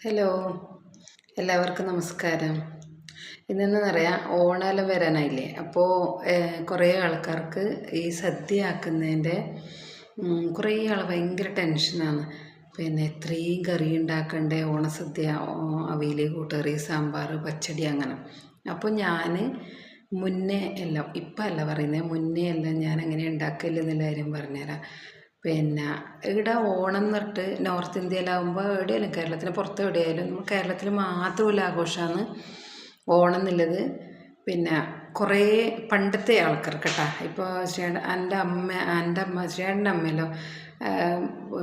Hello. എല്ലാവർക്കും നമസ്കാരം. ഇന്നെന്ന് പറയാം ഓണമെല്ലാം വരാനായില്ലേ? അപ്പോൾ കുറേ ആൾക്കാർക്ക് ഈ സദ്യ ആക്കുന്നതിന്റെ കുറേ ആൾ ഭയങ്കര ടെൻഷനാണ്. പിന്നെ എത്രയും കറി ഉണ്ടാക്കണ്ടേ ഓണസദ്യ അവിയൽ കൂട്ടുകറി സാമ്പാർ പച്ചടി അങ്ങനെ. അപ്പോൾ ഞാൻ മുന്നേ എല്ലാം ഇപ്പം അല്ല പറയുന്നത് മുന്നേ എല്ലാം ഞാൻ അങ്ങനെ ഉണ്ടാക്കില്ലെന്നുള്ള കാര്യം പറഞ്ഞുതരാം. പിന്നെ ഇവിടെ ഓണം എന്ന് പറഞ്ഞിട്ട് നോർത്ത് ഇന്ത്യയിലാവുമ്പോൾ എവിടെയായാലും കേരളത്തിന് പുറത്ത് എവിടെയായാലും കേരളത്തിൽ മാത്രമുള്ള ആഘോഷമാണ് ഓണം എന്നുള്ളത്. പിന്നെ കുറേ പണ്ടത്തെ ആൾക്കാർ കേട്ടോ ഇപ്പോൾ ശ്രീയുടെ എന്റെ അമ്മ എന്റെ അമ്മ ശ്രീയുടെ അമ്മയല്ലോ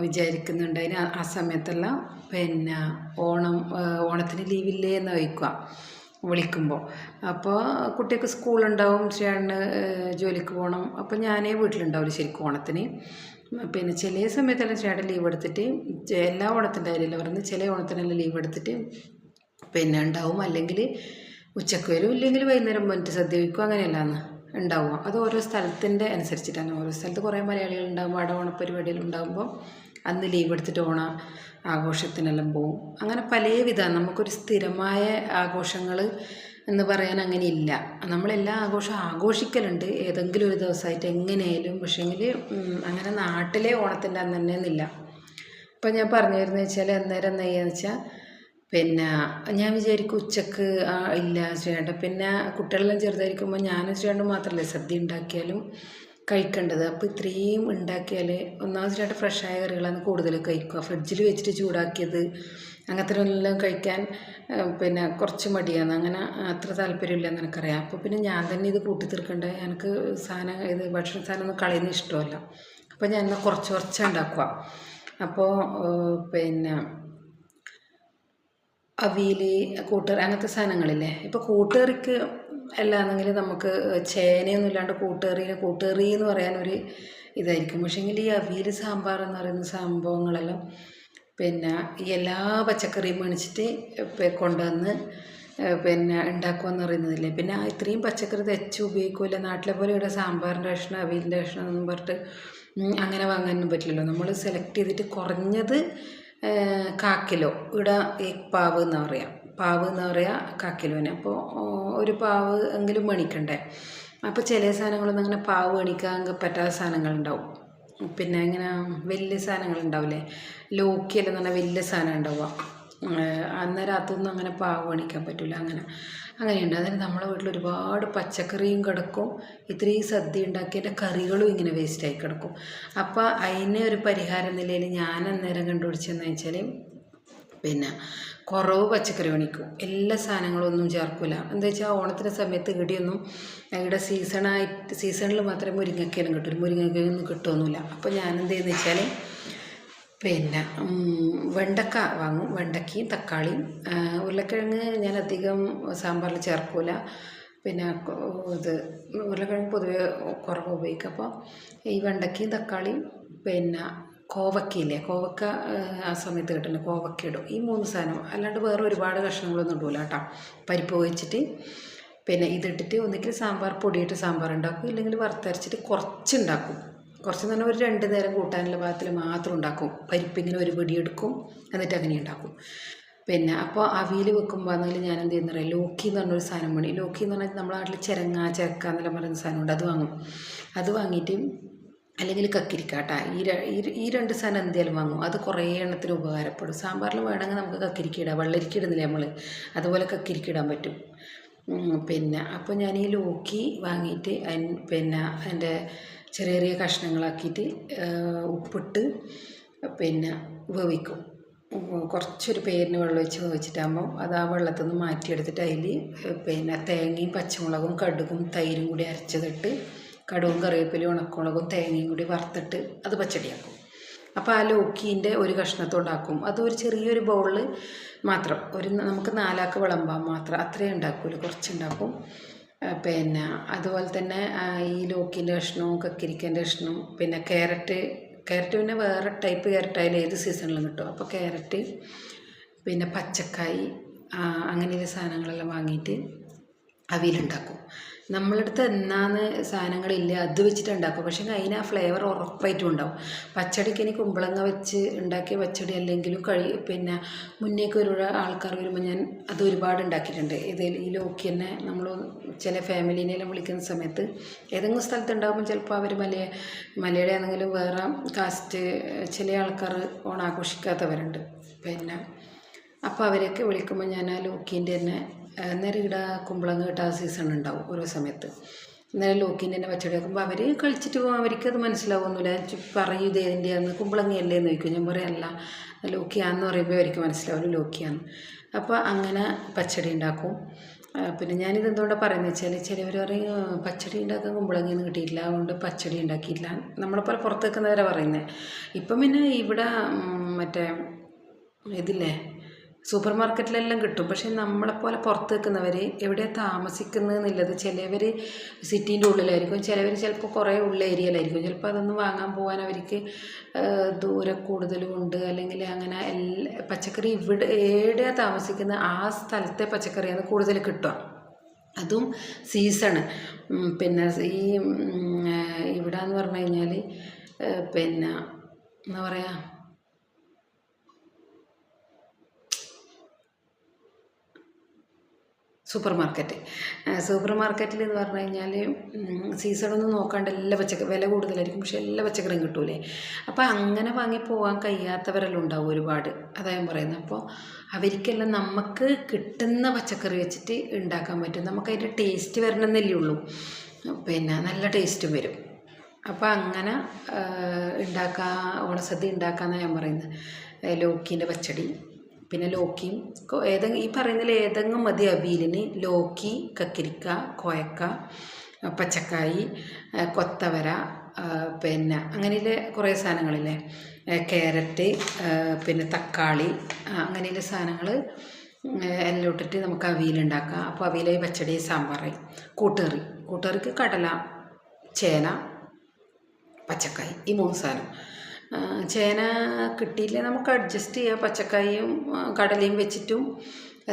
വിചാരിക്കുന്നുണ്ട്. അതിന് ആ സമയത്തെല്ലാം പിന്നെ ഓണം ഓണത്തിന് ലീവില്ലേ എന്ന് ചോദിക്കുക. വിളിക്കുമ്പോൾ അപ്പോൾ കുട്ടിക്ക് സ്കൂളുണ്ടാവും ചേട്ടന് ജോലിക്ക് പോകണം അപ്പോൾ ഞാനേ വീട്ടിലുണ്ടാവില്ല ശരിക്കും ഓണത്തിന്. പിന്നെ ചില സമയത്തെല്ലാം ചേട്ടൻ ലീവ് എടുത്തിട്ട് എല്ലാ ഓണത്തിന്റെ കാര്യമില്ല പറയുന്നത്. ചില ഓണത്തിനെല്ലാം ലീവ് എടുത്തിട്ട് പിന്നെ ഉണ്ടാവും. അല്ലെങ്കിൽ ഉച്ചയ്ക്ക് വരും. ഇല്ലെങ്കിൽ വൈകുന്നേരം പോയിട്ട് സദ്യ വയ്ക്കും അങ്ങനെയല്ലാന്ന് ഉണ്ടാവുക. അത് ഓരോ സ്ഥലത്തിന്റെ അനുസരിച്ചിട്ടാണ്. ഓരോ സ്ഥലത്ത് കുറേ മലയാളികൾ ഉണ്ടാകുമ്പോൾ അവിടെ ഓണപ്പരിപാടികൾ ഉണ്ടാകുമ്പോൾ അന്ന് ലീവ് എടുത്തിട്ട് ഓണ ആഘോഷത്തിനെല്ലാം പോവും. അങ്ങനെ പല വിധം നമുക്കൊരു സ്ഥിരമായ ആഘോഷങ്ങൾ എന്ന് പറയാൻ അങ്ങനെ ഇല്ല നമ്മളെല്ലാ ആഘോഷം ആഘോഷിക്കലുണ്ട്. ഏതെങ്കിലും ഒരു ദിവസമായിട്ട് എങ്ങനെയായാലും. പക്ഷേങ്കിൽ അങ്ങനെ നാട്ടിലെ ഓണത്തിന്റെ അന്ന് തന്നെ എന്നില്ല ഇപ്പം ഞാൻ പറഞ്ഞു തരുന്നത് വെച്ചാൽ അന്നേരം എന്താ വെച്ചാൽ പിന്നെ ഞാൻ വിചാരിക്കും ഉച്ചയ്ക്ക് ഇല്ല ശ്രീകണ്ഠൻ പിന്നെ കുട്ടികളെല്ലാം ചെറുതായിരിക്കുമ്പോൾ ഞാനും ചേട്ടൻ മാത്രമല്ലേ സദ്യ ഉണ്ടാക്കിയാലും കഴിക്കേണ്ടത്. അപ്പോൾ ഇത്രയും ഉണ്ടാക്കിയാൽ ഒന്നാമത് രണ്ട് ഫ്രഷായ കറികളാണ് കൂടുതൽ കഴിക്കുക. ഫ്രിഡ്ജിൽ വെച്ചിട്ട് ചൂടാക്കിയത് അങ്ങനത്തെ എല്ലാം കഴിക്കാൻ പിന്നെ കുറച്ച് മടിയാണ്. അങ്ങനെ അത്ര താല്പര്യമില്ല എന്ന് എനിക്കറിയാം. അപ്പോൾ പിന്നെ ഞാൻ തന്നെ ഇത് കൂട്ടി തീർക്കേണ്ട എനിക്ക് സാധനം ഇത് ഭക്ഷണ സാധനം ഒന്നും കളയുന്ന ഇഷ്ടമല്ല. അപ്പോൾ ഞാൻ എന്നാൽ കുറച്ച് കുറച്ച് ഉണ്ടാക്കുക. അപ്പോൾ പിന്നെ അവിയൽ കൂട്ടുകറി അങ്ങനത്തെ സാധനങ്ങളില്ലേ? ഇപ്പോൾ കൂട്ടുകറിക്ക് അല്ലാന്നെങ്കിൽ നമുക്ക് ചേനയൊന്നും ഇല്ലാണ്ട് കൂട്ടുകറിനെ കൂട്ടുകറി എന്ന് പറയാനൊരു ഇതായിരിക്കും. പക്ഷേങ്കിൽ ഈ അവിയൽ സാമ്പാർ എന്ന് പറയുന്ന സംഭവങ്ങളെല്ലാം പിന്നെ ഈ എല്ലാ പച്ചക്കറിയും മേടിച്ചിട്ട് കൊണ്ടുവന്ന് പിന്നെ ഉണ്ടാക്കുമെന്ന് പറയുന്നതില്ലേ? പിന്നെ ഇത്രയും പച്ചക്കറി തെച്ച് ഉപയോഗിക്കില്ല നാട്ടിലെ പോലെ ഇവിടെ സാമ്പാറിന്റെ കഷ്ണം അവിയലിന്റെ കഷ്ണം എന്നും പറഞ്ഞിട്ട് അങ്ങനെ വാങ്ങാനൊന്നും പറ്റില്ലല്ലോ. നമ്മൾ സെലക്ട് ചെയ്തിട്ട് കുറഞ്ഞത് കാക്കിലോ ഇവിടെ പാവ് എന്ന് പറയാം. പാവ് എന്ന് പറയുക കാക്കിലോന് അപ്പോൾ ഒരു പാവ് എങ്കിലും മണിക്കണ്ടേ? അപ്പോൾ ചില സാധനങ്ങളൊന്നും അങ്ങനെ പാവ് മേണിക്കാൻ പറ്റാത്ത സാധനങ്ങളുണ്ടാവും. പിന്നെ ഇങ്ങനെ വലിയ സാധനങ്ങൾ ഉണ്ടാവില്ലേ ലോക്കിയെല്ലാം നല്ല വലിയ സാധനം ഉണ്ടാവുക. അന്നേരം അങ്ങനെ പാവ് മേണിക്കാൻ പറ്റില്ല അങ്ങനെ. അങ്ങനെയുണ്ട്. അതിന് നമ്മളെ വീട്ടിൽ ഒരുപാട് പച്ചക്കറിയും കിടക്കും. ഇത്രയും സദ്യ ഉണ്ടാക്കിയതിന്റെ കറികളും ഇങ്ങനെ വേസ്റ്റായി കിടക്കും. അപ്പോൾ അതിനെ ഒരു പരിഹാരം നിലയിൽ ഞാൻ അന്നേരം കണ്ടുപിടിച്ചതെന്ന് വെച്ചാൽ പിന്നെ കുറവ് പച്ചക്കറി മേടിക്കും എല്ലാ സാധനങ്ങളും ഒന്നും ചേർക്കില്ല എന്താ വെച്ചാൽ ഓണത്തിന്റെ സമയത്ത് ഇവിടെയൊന്നും ഇവിടെ സീസണായിട്ട് സീസണിൽ മാത്രമേ മുരിങ്ങക്കയിലും കിട്ടും. മുരിങ്ങക്കയൊന്നും കിട്ടുമൊന്നുമില്ല അപ്പോൾ ഞാൻ എന്ത് ചെയ്യുന്നത് വെച്ചാൽ പിന്നെ വെണ്ടക്ക വാങ്ങും. വെണ്ടക്കയും തക്കാളിയും ഉരുളക്കിഴങ്ങ് ഞാൻ അധികം സാമ്പാറിൽ ചേർക്കില്ല പിന്നെ ഇത് ഉരുളക്കിഴങ്ങ് പൊതുവെ കുറവ് ഉപയോഗിക്കും. അപ്പോൾ ഈ വെണ്ടക്കയും തക്കാളിയും പിന്നെ കോവക്കയില്ലേ? കോവക്ക ആ സമയത്ത് കിട്ടുന്ന കോവക്ക ഇടും. ഈ മൂന്ന് സാധനം. അല്ലാണ്ട് വേറെ ഒരുപാട് കഷ്ണങ്ങളൊന്നും ഇടൂല കേട്ടോ. പരിപ്പ് വെച്ചിട്ട് പിന്നെ ഇതിട്ടിട്ട് ഒന്നിക്കിൽ സാമ്പാർ പൊടിയിട്ട് സാമ്പാർ ഉണ്ടാക്കും. ഇല്ലെങ്കിൽ വറുത്തരച്ചിട്ട് കുറച്ചുണ്ടാക്കും. കുറച്ച് നേരം ഒരു രണ്ട് നേരം കൂട്ടാനുള്ള ഭാഗത്തിൽ മാത്രം ഉണ്ടാക്കും. പരിപ്പിങ്ങനെ ഒരു പിടി എടുക്കും. എന്നിട്ട് അങ്ങനെ ഉണ്ടാക്കും. പിന്നെ അപ്പോൾ അവിയിൽ വെക്കുമ്പോൾ ആണെങ്കിൽ ഞാൻ എന്ത് ചെയ്യുന്ന ലോക്കി എന്ന് പറഞ്ഞൊരു സാധനം വേണം. ലോക്കി എന്ന് പറഞ്ഞാൽ നമ്മുടെ നാട്ടിൽ ചിരങ്ങ ചിരക്ക എന്നെല്ലാം പറയുന്ന സാധനമുണ്ട് അത് വാങ്ങും. അത് വാങ്ങിയിട്ട് അല്ലെങ്കിൽ കക്കിരിക്കാട്ട ഈ ഈ രണ്ട് സാധനം എന്തായാലും വാങ്ങും. അത് കുറേ എണ്ണത്തിന് ഉപകാരപ്പെടും. സാമ്പാറിൽ വേണമെങ്കിൽ നമുക്ക് കക്കിരിക്ക ഇടാം. വെള്ളരിക്ക ഇടുന്നില്ലേ നമ്മൾ അതുപോലെ കക്കിരിക്ക ഇടാൻ പറ്റും. പിന്നെ അപ്പോൾ ഞാൻ ഈ ലോക്കി വാങ്ങിയിട്ട് പിന്നെ അതിന്റെ ചെറിയ ചെറിയ കഷ്ണങ്ങളാക്കിയിട്ട് ഉപ്പിട്ട് പിന്നെ വേവിക്കും. കുറച്ചൊരു പേരിന് വെള്ളം ഒഴിച്ച് വേവിച്ചിട്ടാകുമ്പോൾ അത് ആ വെള്ളത്തിൽ നിന്ന് മാറ്റിയെടുത്തിട്ട് അതിൽ പിന്നെ തേങ്ങയും പച്ചമുളകും കടുകും തൈരും കൂടി അരച്ചതിട്ട് കടുവും കറിവേപ്പിലയും ഉണക്കമുളകും തേങ്ങയും കൂടി വറുത്തിട്ട് അത് പച്ചടിയാക്കും. അപ്പോൾ ആ ലോക്കീന്റെ ഒരു കഷ്ണത്തോണ്ടാക്കും അത് ഒരു ചെറിയൊരു ബൗളിൽ മാത്രം. ഒരു നമുക്ക് നാലാക്ക് വിളമ്പാൻ മാത്രം. അത്രയും ഉണ്ടാക്കൂല കുറച്ചുണ്ടാക്കും. പിന്നെ അതുപോലെ തന്നെ ഈ ലോക്കിന്റെ കഷ്ണവും കക്കിരിക്കന്റെ കഷ്ണവും പിന്നെ ക്യാരറ്റ്. ക്യാരറ്റ് പിന്നെ വേറെ ടൈപ്പ് ക്യാരറ്റ് ആയാലും ഏത് സീസണിലും കിട്ടും. അപ്പോൾ ക്യാരറ്റ് പിന്നെ പച്ചക്കായി അങ്ങനെയുള്ള സാധനങ്ങളെല്ലാം വാങ്ങിയിട്ട് അവിയലുണ്ടാക്കും. നമ്മളടുത്ത് എന്നാന്ന് സാധനങ്ങളില്ല. അത് വെച്ചിട്ട് ഉണ്ടാക്കും പക്ഷേ അതിന് ആ ഫ്ലേവർ ഉറപ്പായിട്ടും ഉണ്ടാവും. പച്ചടിക്ക് ഇനി കുമ്പളങ്ങ വെച്ച് ഉണ്ടാക്കിയ പച്ചടി അല്ലെങ്കിലും കഴി പിന്നെ മുന്നേക്ക് ഒരു ആൾക്കാർ വരുമ്പോൾ ഞാൻ അത് ഒരുപാട് ഉണ്ടാക്കിയിട്ടുണ്ട്. ഇതിൽ ഈ ലോക്കി തന്നെ നമ്മൾ ചില ഫാമിലീനെല്ലാം വിളിക്കുന്ന സമയത്ത് ഏതെങ്കിലും സ്ഥലത്ത് ഉണ്ടാകുമ്പോൾ ചിലപ്പോൾ അവർ മലയ മലയുടെ ആണെങ്കിലും വേറെ കാസ്റ്റ് ചില ആൾക്കാർ ഓണാഘോഷിക്കാത്തവരുണ്ട്. പിന്നെ അപ്പോൾ അവരെയൊക്കെ വിളിക്കുമ്പോൾ ഞാൻ ആ ലോക്കീന്റെ തന്നെ ഇവിടെ കുമ്പളങ്ങ കിട്ടാ സീസൺ ഉണ്ടാവും ഓരോ സമയത്ത്. ഇന്നലെ ലോക്കിന്റെ തന്നെ പച്ചടി വെക്കുമ്പോൾ അവർ കളിച്ചിട്ട് പോകും അവർക്കത് മനസ്സിലാവുന്നില്ല പറയൂ ഇത് ഏതിന്റെയാന്ന് കുമ്പളങ്ങയല്ലേ എന്ന് ചോദിക്കും. ഞാൻ പറയാം അല്ല ലോക്കിയാന്ന് പറയുമ്പോൾ അവർക്ക് മനസ്സിലാവില്ല ലോക്കിയാന്ന്. അപ്പോൾ അങ്ങനെ പച്ചടി ഉണ്ടാക്കും. പിന്നെ ഞാനിത് എന്തുകൊണ്ടാണ് പറയുന്നത് വെച്ചാൽ ചിലവർ പറയും "ആ, പച്ചടി ഉണ്ടാക്കാൻ കുമ്പളങ്ങയൊന്നും കിട്ടിയില്ല അതുകൊണ്ട് പച്ചടി ഉണ്ടാക്കിയില്ല നമ്മളെപ്പോലെ പുറത്ത് വെക്കുന്നവരെ പറയുന്നത് ഇപ്പം പിന്നെ ഇവിടെ മറ്റേ ഇതില്ലേ? സൂപ്പർ മാർക്കറ്റിലെല്ലാം കിട്ടും. പക്ഷേ നമ്മളെപ്പോലെ പുറത്ത് നിൽക്കുന്നവർ എവിടെ താമസിക്കുന്നതെന്നുള്ളത് ചിലവർ സിറ്റീന്റെ ഉള്ളിലായിരിക്കും. ചിലവർ ചിലപ്പോൾ കുറേ ഉള്ള ഏരിയയിലായിരിക്കും. ചിലപ്പോൾ അതൊന്നും വാങ്ങാൻ പോകാൻ അവർക്ക് ദൂരെ കൂടുതലും ഉണ്ട്. അല്ലെങ്കിൽ അങ്ങനെ എല്ലാ പച്ചക്കറി ഇവിടെ എവിടെയാണ് താമസിക്കുന്ന ആ സ്ഥലത്തെ പച്ചക്കറിയാണ് കൂടുതൽ കിട്ടുക. അതും സീസണ്. പിന്നെ ഈ ഇവിടെ എന്ന് പറഞ്ഞു കഴിഞ്ഞാൽ പിന്നെ എന്താ പറയുക സൂപ്പർ മാർക്കറ്റ് സൂപ്പർ മാർക്കറ്റിൽ എന്ന് പറഞ്ഞു കഴിഞ്ഞാൽ സീസണൊന്നും നോക്കാണ്ട് എല്ലാ പച്ചക്കറി വില കൂടുതലായിരിക്കും. പക്ഷേ എല്ലാ പച്ചക്കറിയും കിട്ടൂലേ. അപ്പോൾ അങ്ങനെ വാങ്ങി പോകാൻ കഴിയാത്തവരെല്ലാം ഉണ്ടാവും ഒരുപാട്. അതാ ഞാൻ പറയുന്നത് അപ്പോൾ അവർക്കെല്ലാം നമുക്ക് കിട്ടുന്ന പച്ചക്കറി വെച്ചിട്ട് ഉണ്ടാക്കാൻ പറ്റും. നമുക്ക് അതിന്റെ ടേസ്റ്റ് വരണമെന്നല്ലേ ഉള്ളൂ. പിന്നെ നല്ല ടേസ്റ്റും വരും. അപ്പോൾ അങ്ങനെ ഉണ്ടാക്കാൻ ഓണസദ്യ ഉണ്ടാക്കാമെന്നാണ് ഞാൻ പറയുന്നത് ലോക്കിന്റെ പച്ചടി. പിന്നെ ലോക്കി. ഏതെങ്കിലും ഈ പറയുന്നതിൽ ഏതെങ്കിലും മതി അവിയലിന്. ലോക്കി കക്കിരിക്ക കോയക്ക പച്ചക്കായി കൊത്തവര പിന്നെ അങ്ങനെയുള്ള കുറേ സാധനങ്ങളില്ലേ? ക്യാരറ്റ് പിന്നെ തക്കാളി അങ്ങനെയുള്ള സാധനങ്ങൾ എല്ലാം ഇട്ടിട്ട് നമുക്ക് അവിയലുണ്ടാക്കാം അപ്പോൾ അവിയലായി പച്ചടി സാമ്പാറായി കൂട്ടുകറി. കൂട്ടുകറിക്ക് കടല ചേന പച്ചക്കായി ഈ മൂന്ന് സാധനം. ചേന കിട്ടിയില്ലേ? നമുക്ക് അഡ്ജസ്റ്റ് ചെയ്യാം. പച്ചക്കായും കടലയും വെച്ചിട്ടും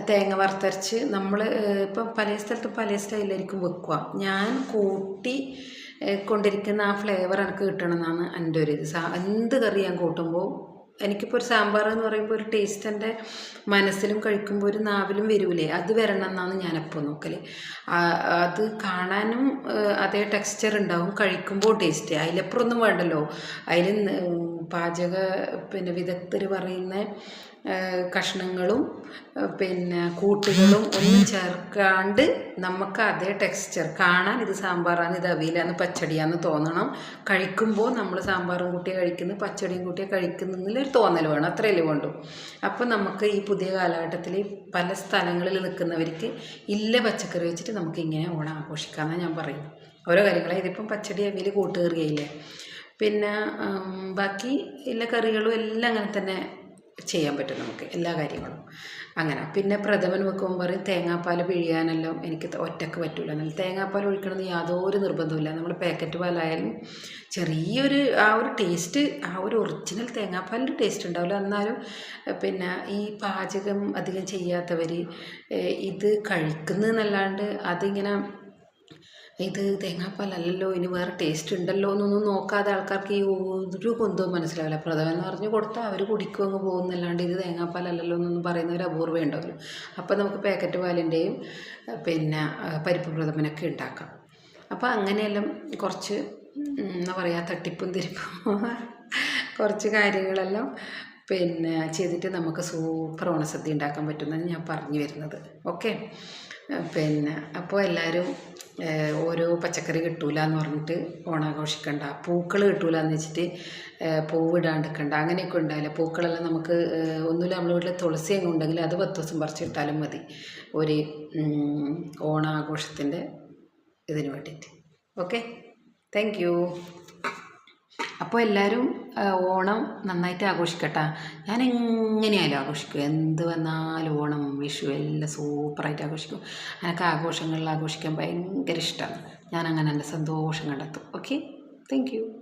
തേങ്ങ വറുത്തരച്ച് നമ്മൾ ഇപ്പം പല സ്ഥലത്ത് പല സ്റ്റൈലായിരിക്കും വെക്കുക. ഞാൻ കൂട്ടി കൊണ്ടിരിക്കുന്ന ആ ഫ്ലേവർ എനിക്ക് കിട്ടണമെന്നാണ് എന്റെ ഒരു ഇത്. എന്ത് കറി ഞാൻ കൂട്ടുമ്പോൾ എനിക്കിപ്പോൾ ഒരു സാമ്പാർ എന്ന് പറയുമ്പോൾ ഒരു ടേസ്റ്റ് എന്റെ മനസ്സിലും കഴിക്കുമ്പോൾ ഒരു നാവിലും വരൂലേ? അത് വരണം എന്നാണ് ഞാനെപ്പോൾ നോക്കൽ അത് കാണാനും അതേ ടെക്സ്ചർ ഉണ്ടാവും കഴിക്കുമ്പോൾ ടേസ്റ്റ് അതിലപ്പുറമൊന്നും വേണ്ടല്ലോ. അതിൽ പാചക പിന്നെ വിദഗ്ധർ പറയുന്ന കഷ്ണങ്ങളും പിന്നെ കൂട്ടുകളും ഒന്നും ചേർക്കാണ്ട് നമുക്ക് അതേ ടെക്സ്ചർ കാണാൻ ഇത് സാമ്പാറാണ് ഇത് അവിയലാന്ന് പച്ചടിയാന്ന് തോന്നണം. കഴിക്കുമ്പോൾ നമ്മൾ സാമ്പാറും കൂട്ടിയെ കഴിക്കുന്നു പച്ചടിയും കൂട്ടിയെ കഴിക്കുന്നതിലൊരു തോന്നൽ വേണം. അത്രയല്ലേ വേണ്ടു. അപ്പോൾ നമുക്ക് ഈ പുതിയ കാലഘട്ടത്തിൽ പല സ്ഥലങ്ങളിൽ നിൽക്കുന്നവർക്ക് ഇല്ല പച്ചക്കറി വെച്ചിട്ട് നമുക്ക് ഇങ്ങനെ ഓണം ആഘോഷിക്കാമെന്നാണ് ഞാൻ പറയും. ഓരോ കാര്യങ്ങളെ. ഇതിപ്പം പച്ചടി അവിയൽ കൂട്ടുകയറുകയില്ലേ പിന്നെ ബാക്കി എല്ലാ കറികളും എല്ലാം അങ്ങനെ തന്നെ ചെയ്യാൻ പറ്റും നമുക്ക് എല്ലാ കാര്യങ്ങളും. അങ്ങനെ. പിന്നെ പ്രഥമൻ വെക്കുമ്പോൾ പറയും തേങ്ങാപ്പാൽ പിഴിയാനെല്ലാം എനിക്ക് ഒറ്റയ്ക്ക് പറ്റില്ല എന്നാൽ തേങ്ങാപ്പാൽ ഒഴിക്കണമെന്ന് യാതൊരു നിർബന്ധമില്ല നമ്മൾ പാക്കറ്റ് പാലായാലും ചെറിയൊരു ആ ഒരു ടേസ്റ്റ് ആ ഒരു ഒറിജിനൽ തേങ്ങാപ്പാലിന്റെ ടേസ്റ്റ് ഉണ്ടാവില്ല. എന്നാലും പിന്നെ ഈ പാചകം അധികം ചെയ്യാത്തവർ ഇത് കഴിക്കുന്നതെന്നല്ലാണ്ട് അതിങ്ങനെ ഇത് തേങ്ങാപ്പാലല്ലല്ലോ ഇനി വേറെ ടേസ്റ്റ് ഉണ്ടല്ലോ എന്നൊന്നും നോക്കാതെ ആൾക്കാർക്ക് ഈ ഒരു കൊന്തവും മനസ്സിലാവില്ല. പ്രഥമൻ പറഞ്ഞ് കൊടുത്താൽ അവർ കുടിക്കും അങ്ങ് പോകുന്നല്ലാണ്ട് ഇത് തേങ്ങാപ്പാലല്ലല്ലോ എന്നൊന്നും പറയുന്നവർ അപൂർവം ഉണ്ടാവില്ല അപ്പോൾ നമുക്ക് പാക്കറ്റ് പാലിന്റെയും പിന്നെ പരിപ്പ് പ്രഥമനൊക്കെ ഉണ്ടാക്കാം. അപ്പോൾ അങ്ങനെയെല്ലാം കുറച്ച് എന്താ പറയുക തട്ടിപ്പും തിരിപ്പും കുറച്ച് കാര്യങ്ങളെല്ലാം പിന്നെ ചെയ്തിട്ട് നമുക്ക് സൂപ്പർ ഓണസദ്യ ഉണ്ടാക്കാൻ പറ്റുമെന്നാണ് ഞാൻ പറഞ്ഞു വരുന്നത്. ഓക്കെ പിന്നെ അപ്പോൾ എല്ലാവരും ഓരോ പച്ചക്കറി കിട്ടൂല എന്ന് പറഞ്ഞിട്ട് ഓണാഘോഷിക്കണ്ട. പൂക്കൾ കിട്ടൂല എന്ന് വെച്ചിട്ട് പൂവിടാണ്ടിക്കണ്ട. അങ്ങനെയൊക്കെ ഉണ്ടാവില്ല? പൂക്കളെല്ലാം നമുക്ക് ഒന്നുമില്ല നമ്മുടെ വീട്ടിൽ തുളസി അങ്ങ് ഉണ്ടെങ്കിൽ അത് പത്ത് ദിവസം പറിച്ചിട്ടാലും മതി. ഒരു ഓണാഘോഷത്തിന്റെ ഇതിന് വേണ്ടിയിട്ട്. ഓക്കെ? താങ്ക് യു അപ്പോൾ എല്ലാവരും ഓണം നന്നായിട്ട് ആഘോഷിക്കട്ടെ. ഞാൻ എങ്ങനെയായാലും ആഘോഷിക്കും. എന്ത് വന്നാലും ഓണം വിഷു എല്ലാം സൂപ്പറായിട്ട് ആഘോഷിക്കും. എനിക്ക് ആഘോഷങ്ങളിൽ ആഘോഷിക്കാൻ ഭയങ്കര ഇഷ്ടമാണ് ഞാൻ അങ്ങനെ എന്റെ സന്തോഷം കണ്ടെത്തും. Okay thank